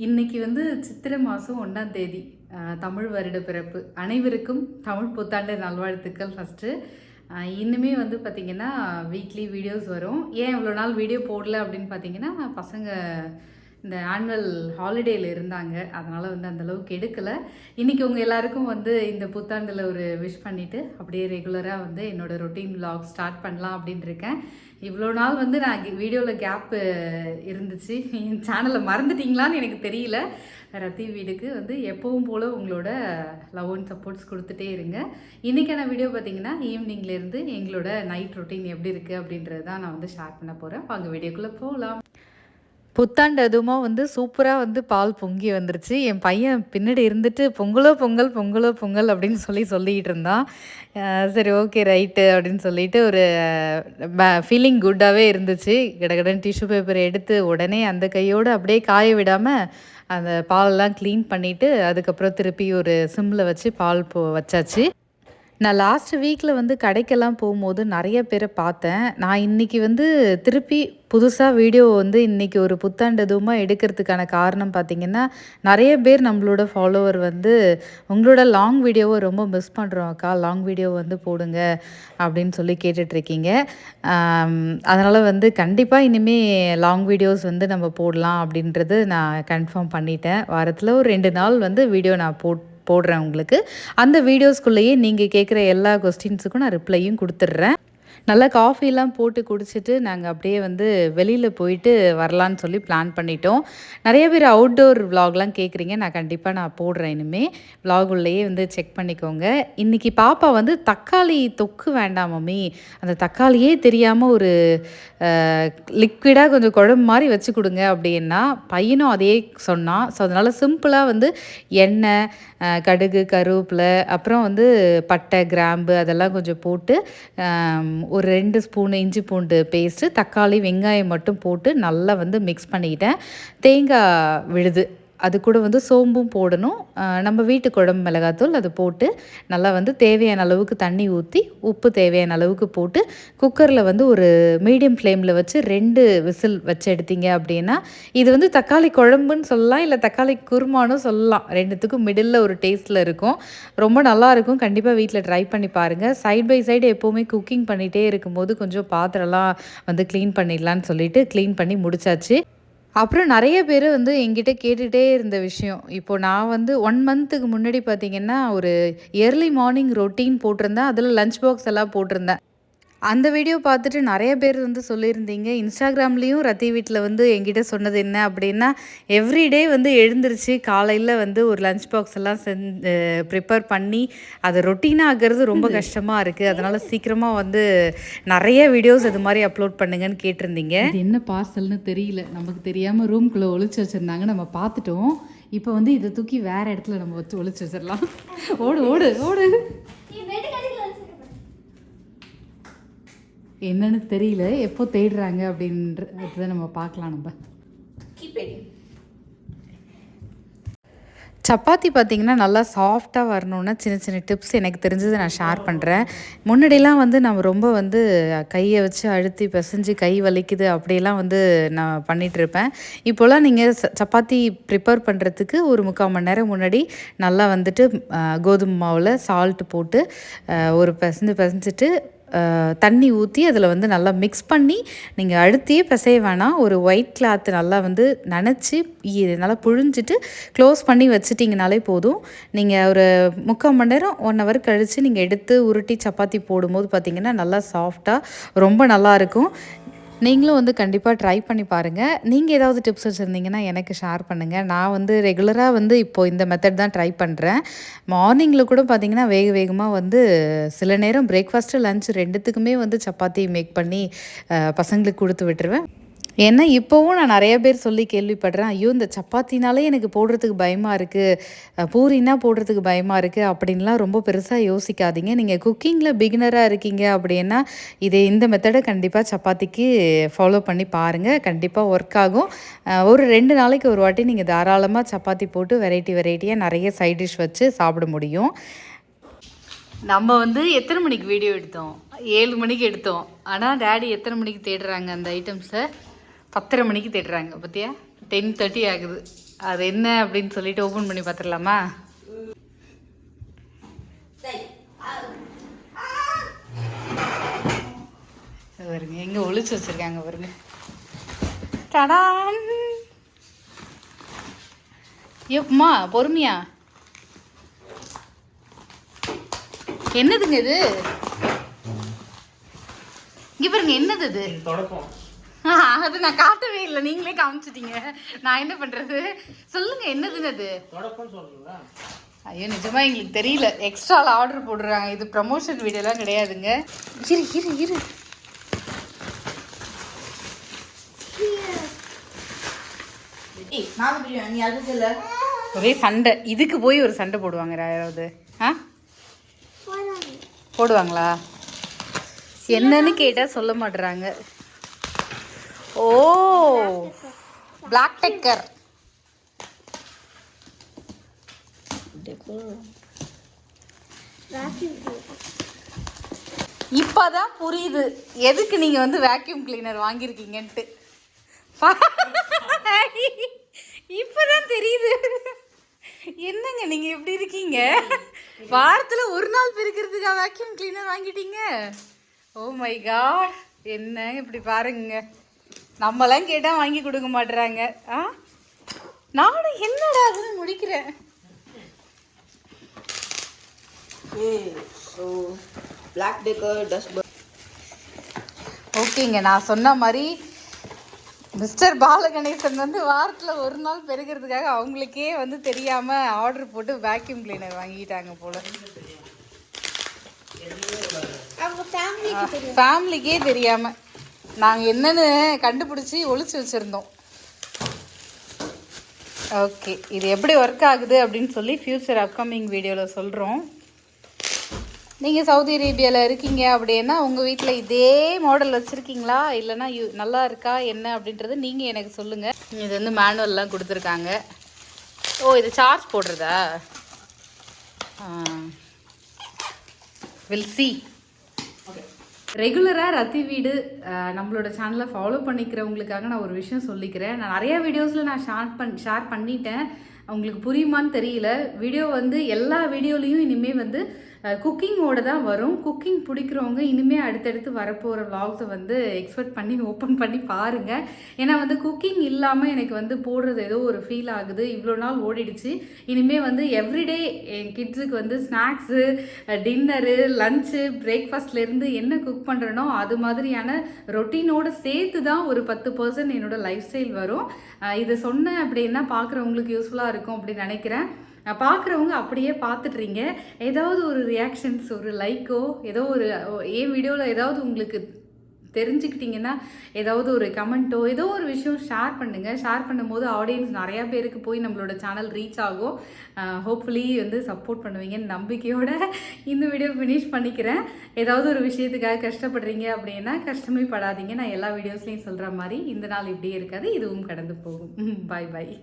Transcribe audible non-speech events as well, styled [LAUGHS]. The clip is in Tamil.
இன்னைக்கு வந்து சித்திரை மாதம் ஒன்றாம் தேதி தமிழ் வருட பிறப்பு. அனைவருக்கும் தமிழ் புத்தாண்டு நல்வாழ்த்துக்கள் ஃபஸ்ட்டு இன்னுமே வந்து பார்த்திங்கன்னா வீக்லி வீடியோஸ் வரும். ஏன் இவ்வளோ நாள் வீடியோ போடல அப்படின்னு பார்த்தீங்கன்னா பசங்க இந்த ஆனுவல் ஹாலிடேயில் இருந்தாங்க. அதனால் வந்து அந்த அளவுக்கு எடுக்கலை. இன்றைக்கி உங்கள் எல்லாருக்கும் வந்து இந்த புத்தாண்டில் ஒரு விஷ் பண்ணிவிட்டு அப்படியே ரெகுலராக வந்து என்னோட ரொட்டீன் vlog ஸ்டார்ட் பண்ணலாம் அப்படின்னு இருக்கேன். இவ்வளோ நாள் வந்து நான் வீடியோவில் கேப்பு இருந்துச்சு. என் சேனலை மறந்துட்டீங்களான்னு எனக்கு தெரியல. ரத்தி வீடுக்கு வந்து எப்பவும் போல் உங்களோட லவ் அண்ட் சப்போர்ட்ஸ் கொடுத்துட்டே இருங்க. இன்றைக்கான வீடியோ பார்த்தீங்கன்னா ஈவினிங்லேருந்து எங்களோட நைட் ரொட்டீன் எப்படி இருக்குது அப்படின்றது தான் நான் வந்து ஷேர் பண்ண போகிறேன் வாங்க வீடியோக்குள்ளே போகலாம் புத்தாண்டு அதுவுமா வந்து சூப்பராக வந்து பால் பொங்கி வந்துருச்சு. என் பையன் பின்னாடி இருந்துட்டு பொங்கலோ பொங்கல் பொங்கலோ பொங்கல் அப்படின்னு சொல்லி சொல்லிக்கிட்டு இருந்தான். சரி ஓகே ரைட்டு அப்படின்னு சொல்லிட்டு ஒரு ஃபீலிங் குட்டாகவே இருந்துச்சு. கடகடன் டிஷ்யூ பேப்பர் எடுத்து உடனே அந்த கையோடு அப்படியே காய விடாமல் அந்த பாலெல்லாம் க்ளீன் பண்ணிவிட்டு அதுக்கப்புறம் திருப்பி ஒரு சிம்மில் வச்சு பால் போ வச்சாச்சு. நான் லாஸ்ட் வீக்கில் வந்து கடைக்கெல்லாம் போகும்போது நிறைய பேரை பார்த்தேன். நான் இன்றைக்கி வந்து திருப்பி புதுசாக வீடியோ வந்து இன்றைக்கி ஒரு புத்தாண்டு எடுக்கிறதுக்கான காரணம் பார்த்திங்கன்னா நிறைய பேர் நம்மளோட ஃபாலோவர் வந்து உங்களோட லாங் வீடியோவை ரொம்ப மிஸ் பண்ணுறோம் அக்கா. லாங் வீடியோ வந்து போடுங்க அப்படின்னு சொல்லி கேட்டுட்ருக்கீங்க அதனால் வந்து கண்டிப்பாக இனிமேல் லாங் வீடியோஸ் வந்து நம்ம போடலாம் அப்படின்றது நான் கன்ஃபார்ம் பண்ணிட்டேன். வாரத்தில் ஒரு ரெண்டு நாள் வந்து வீடியோ நான் போட் போடுறேன் உங்களுக்கு. அந்த வீடியோஸ்குள்ளேயே நீங்கள் கேட்குற எல்லா கொஸ்டின்ஸுக்கும் நான் ரிப்ளையும் கொடுத்துட்றேன். நல்லா காஃபிலாம் போட்டு குடிச்சிட்டு நாங்கள் அப்படியே வந்து வெளியில் போயிட்டு வரலான்னு சொல்லி பிளான் பண்ணிட்டோம். நிறைய பேர் அவுட்டோர் விலாக்லாம் கேட்குறீங்க நான் கண்டிப்பாக நான் போடுறேன் இனிமேல் விலாக் உள்ளேயே வந்து செக் பண்ணிக்கோங்க. இன்றைக்கி பாப்பா வந்து தக்காளி தொக்கு வேண்டாம் மம்மி. அந்த தக்காளியே தெரியாமல் ஒரு லிக்விடாக கொஞ்சம் குழம்பு மாதிரி வச்சு கொடுங்க அப்படின்னா பையனும் அதே சொன்னான் ஸோ அதனால் சிம்பிளாக வந்து எண்ணெய் கடுகு கருவேப்பிலை அப்புறம் வந்து பட்டை கிராம்பு அதெல்லாம் கொஞ்சம் போட்டு ஒரு ரெண்டு ஸ்பூன் இஞ்சி பூண்டு பேஸ்ட்டு தக்காளி வெங்காயம் மட்டும் போட்டு நல்லா வந்து மிக்ஸ் பண்ணிக்கிட்டேன். தேங்காய் விழுது. அது கூட வந்து சோம்பும் போடணும். நம்ம வீட்டு குழம்பு மிளகாத்தூள் அது போட்டு நல்லா வந்து தேவையான அளவுக்கு தண்ணி ஊற்றி உப்பு தேவையான அளவுக்கு போட்டு குக்கரில் வந்து ஒரு மீடியம் ஃப்ளேமில் வச்சு ரெண்டு விசில் வச்சு எடுத்தீங்க அப்படின்னா இது வந்து தக்காளி குழம்புன்னு சொல்லலாம் இல்லை தக்காளி குருமானும் சொல்லலாம். ரெண்டுத்துக்கும் மிடில் ஒரு டேஸ்ட்டில் இருக்கும். ரொம்ப நல்லா இருக்கும். கண்டிப்பாக வீட்டில் ட்ரை பண்ணி பாருங்கள் சைட் பை சைடு எப்போவுமே குக்கிங் பண்ணிகிட்டே இருக்கும்போது கொஞ்சம் பாத்திரம்லாம் வந்து க்ளீன் பண்ணிடலான்னு சொல்லிட்டு க்ளீன் பண்ணி முடிச்சாச்சு. அப்புறம் நிறைய பேர் வந்து எங்கிட்ட கேட்டுகிட்டே இருந்த விஷயம். இப்போ நான் வந்து ஒன் மந்த்துக்கு முன்னாடி பார்த்தீங்கன்னா ஒரு ஏர்லி மார்னிங் ரொட்டீன் போட்டிருந்தேன். அதில் லஞ்ச் பாக்ஸ் எல்லாம் போட்டிருந்தேன். அந்த வீடியோ பார்த்துட்டு நிறைய பேர் வந்து சொல்லியிருந்தீங்க. இன்ஸ்டாகிராம்லேயும் ரத்தி வீட்டில் வந்து என்கிட்ட சொன்னது என்ன அப்படின்னா எவ்ரிடே வந்து எழுந்திருச்சு காலையில் வந்து ஒரு லஞ்ச் பாக்ஸ் எல்லாம் செஞ்சு ப்ரிப்பேர் பண்ணி அதை ரொட்டீனாக ஆகிறது ரொம்ப கஷ்டமாக இருக்குது அதனால் சீக்கிரமாக வந்து நிறைய வீடியோஸ் இது மாதிரி அப்லோட் பண்ணுங்கன்னு கேட்டிருந்தீங்க. என்ன பார்சல்னு தெரியல. நமக்கு தெரியாமல் ரூம்குள்ளே ஒளிச்சு வச்சுருந்தாங்க. நம்ம பார்த்துட்டோம். இப்போ வந்து இதை தூக்கி வேறு இடத்துல நம்ம வச்சு ஒளிச்சு வச்சிடலாம். ஓடு ஓடு ஓடு. என்னன்னு தெரியல. எப்போ தேடுறாங்க அப்படின்றத நம்ம பார்க்கலாம் நம்ம. சப்பாத்தி பார்த்தீங்கன்னா நல்லா சாஃப்டாக வரணுன்னா சின்ன சின்ன டிப்ஸ் எனக்கு தெரிஞ்சது நான் ஷேர் பண்ணுறேன் முன்னாடிலாம் வந்து நம்ம ரொம்ப வந்து கையை வச்சு அழுத்தி பிசைஞ்சு கை வலிக்குது அப்படியெல்லாம் வந்து நான் பண்ணிட்டு இருப்பேன். இப்போலாம் நீங்கள் சப்பாத்தி ப்ரிப்பேர் பண்ணுறதுக்கு ஒரு முக்கால் மணி நேரம் முன்னாடி நல்லா வந்துட்டு கோதுமை மாவில் சால்ட் போட்டு ஒரு பிசைஞ்சு பிசைஞ்சிட்டு தண்ணி ஊற்றி அதில் வந்து நல்லா மிக்ஸ் பண்ணி நீங்கள் அழுத்தியே பிசைய வேணாம். ஒரு ஒயிட் கிளாத் நல்லா வந்து நனைச்சி நல்லா புழிஞ்சிட்டு க்ளோஸ் பண்ணி வச்சுட்டிங்கனாலே போதும். நீங்கள் ஒரு முக்கால் மணி நேரம் ஒன் ஹவர் கழித்து நீங்கள் எடுத்து உருட்டி சப்பாத்தி போடும்போது பார்த்தீங்கன்னா நல்லா சாஃப்டாக ரொம்ப நல்லா இருக்கும். நீங்களும் வந்து கண்டிப்பாக ட்ரை பண்ணி பாருங்கள் நீங்கள் ஏதாவது டிப்ஸ் வச்சுருந்தீங்கன்னா எனக்கு ஷேர் பண்ணுங்கள் நான் வந்து ரெகுலராக வந்து இப்போது இந்த மெத்தட் தான் ட்ரை பண்ணுறேன் மார்னிங்கில் கூட பார்த்தீங்கன்னா வேக வேகமாக வந்து சில நேரம் பிரேக்ஃபாஸ்ட்டு லஞ்ச் ரெண்டுத்துக்குமே வந்து சப்பாத்தி மேக் பண்ணி பசங்களுக்கு கொடுத்து விட்டுருவேன். ஏன்னா இப்போவும் நான் நிறைய பேர் சொல்லி கேள்விப்படுறேன் ஐயோ இந்த சப்பாத்தினாலே எனக்கு போடுறதுக்கு பயமாக இருக்குது பூரினா போடுறதுக்கு பயமாக இருக்குது அப்படின்லாம் ரொம்ப பெருசாக யோசிக்காதீங்க. நீங்கள் குக்கிங்கில் பிகினராக இருக்கீங்க அப்படின்னா இது இந்த மெத்தடை கண்டிப்பாக சப்பாத்திக்கு ஃபாலோ பண்ணி பாருங்கள் கண்டிப்பாக ஒர்க் ஆகும். ஒரு ரெண்டு நாளைக்கு ஒரு வாட்டி நீங்கள் தாராளமாக சப்பாத்தி போட்டு வெரைட்டி வெரைட்டியாக நிறைய சைட் டிஷ் வச்சு சாப்பிட முடியும். நம்ம வந்து எத்தனை மணிக்கு வீடியோ எடுத்தோம்? ஏழு மணிக்கு எடுத்தோம். ஆனால் டேடி எத்தனை மணிக்கு தேடுறாங்க அந்த ஐட்டம்ஸை பத்தரை மணிக்கு தேடுறாங்க பார்த்தியா டென் தேர்ட்டி ஆகுது. அது என்ன அப்படின்னு சொல்லிட்டு ஓப்பன் பண்ணி பார்த்துடலாமா வருங்க பாருங்க எங்க ஒழிச்சு வச்சிருக்காங்க பாருங்க. டடான்! ஏம்மா பொறுமையா? என்னதுங்க இது? இங்க பாருங்க என்னது இது தொடக்கம். அது நான் காட்டவே இல்லை. நீங்களே காமிச்சிட்டீங்க நான் என்ன பண்றது? சொல்லுங்க என்னதுங்க அது? ஐயோ நிஜமா எங்களுக்கு தெரியல. எக்ஸ்ட்ரால ஆர்டர் போடுறாங்க. இது ப்ரமோஷன் வீடியோலாம் கிடையாதுங்க. இரு இரு இரு. ஒரே சண்டை. இதுக்கு போய் ஒரு சண்டை போடுவாங்க யாராவது. ஆ? போடுவாங்களா? என்னன்னு கேட்டா சொல்ல மாட்டுறாங்க ஓ. பிளாக் டெக்கர் இப்பதான் புரியுது. எதுக்கு நீங்க வந்து வேக்யூம் கிளீனர் வாங்கியிருக்கீங்கன்ட்டு. இப்பதான் தெரியுது. என்னங்க நீங்க எப்படி இருக்கீங்க? வாரத்துல ஒரு நாள் பெருக்கிறதுக்கா வேக்யூம் கிளீனர் வாங்கிட்டீங்க? ஓ மை காட் என்ன இப்படி பாருங்க. நம்மலாம் கேட்டா வாங்கி கொடுக்க மாட்டுறாங்க ஆ? நானும் என்னடா அதுன்னு முடிக்கிறேன். பிளாக் டெக்கர் டஸ்ட் ஓகேங்க நான் சொன்ன மாதிரி மிஸ்டர் பாலகணேசன் வந்து வாரத்தில் ஒரு நாள் பெருக்கிறதுக்காக அவங்களுக்கே வந்து தெரியாமல் ஆர்டர் போட்டு வேக்யூம் கிளீனர் வாங்கிட்டாங்க போல. ஃபேமிலிக்கே தெரியாமல் நாங்கள் என்னென்னு கண்டுபிடிச்சி ஒழிச்சு வச்சுருந்தோம். ஓகே இது எப்படி ஒர்க் ஆகுது அப்படின்னு சொல்லி ஃப்யூச்சர் அப்கமிங் வீடியோவில் சொல்கிறோம் நீங்கள் சவுதி அரேபியாவில் இருக்கீங்க அப்படின்னா உங்கள் வீட்டில் இதே மாடல் வச்சுருக்கீங்களா? இல்லைன்னா யூ நல்லா இருக்கா? என்ன அப்படின்றது நீங்கள் எனக்கு சொல்லுங்கள் இது வந்து மேனுவல்லாம் கொடுத்துருக்காங்க. ஓ இது சார்ஜ் போடுறதா? வில் சி ரெகுலராக ரத்தி வீடு நம்மளோட சேனலை ஃபாலோ பண்ணிக்கிறவங்களுக்காக நான் ஒரு விஷயம் சொல்லிக்கிறேன். நான் நிறைய வீடியோஸில் நான் ஷேர் பண் ஷேர் பண்ணிட்டேன். உங்களுக்கு புரியுமான்னு தெரியல. வீடியோ வந்து எல்லா வீடியோலேயும் இனிமேல் வந்து குக்கிங்கோட தான் வரும். குக்கிங் பிடிக்கிறவங்க இனிமேல் அடுத்தடுத்து வரப்போகிற vlogs-அ வந்து எக்ஸ்பெக்ட் பண்ணி ஓப்பன் பண்ணி பாருங்கள் ஏன்னா வந்து குக்கிங் இல்லாமல் எனக்கு வந்து போடுறது ஏதோ ஒரு ஃபீல் ஆகுது. இவ்வளோ நாள் ஓடிடுச்சு. இனிமேல் வந்து எவ்ரிடே என் கிட்ஸுக்கு வந்து ஸ்நாக்ஸு டின்னரு லஞ்சு பிரேக்ஃபாஸ்ட்லேருந்து என்ன குக் பண்ணுறனோ அது மாதிரியான ரொட்டீனோடு சேர்த்து தான் ஒரு பத்து பர்சன்ட் என்னோடய லைஃப் ஸ்டைல் வரும் இதை சொன்னேன் அப்படின்னா பார்க்குறவங்களுக்கு யூஸ்ஃபுல்லாக இருக்கும் அப்படின்னு நினைக்கிறேன். பார்க்குறவங்க அப்படியே பார்த்துட்றீங்க. ஏதாவது ஒரு ரியாக்ஷன்ஸ் ஒரு லைக்கோ ஏதோ ஒரு என் வீடியோவில் ஏதாவது உங்களுக்கு தெரிஞ்சுக்கிட்டிங்கன்னா ஏதாவது ஒரு கமெண்ட்டோ ஏதோ ஒரு விஷயம் ஷேர் பண்ணுங்கள் ஷேர் பண்ணும்போது ஆடியன்ஸ் நிறையா பேருக்கு போய் நம்மளோட சேனல் ரீச் ஆகும். ஹோப்ஃபுல்லி வந்து சப்போர்ட் பண்ணுவீங்கன்னு நம்பிக்கையோடு இந்த வீடியோ ஃபினிஷ் பண்ணிக்கிறேன். ஏதாவது ஒரு விஷயத்துக்காக கஷ்டப்படுறீங்க அப்படின்னா கஷ்டமே படாதீங்க. நான் எல்லா வீடியோஸ்லையும் சொல்கிற மாதிரி இந்த நாள் இப்படியே இருக்காது இதுவும் கடந்து போகும். [LAUGHS] பாய் பாய்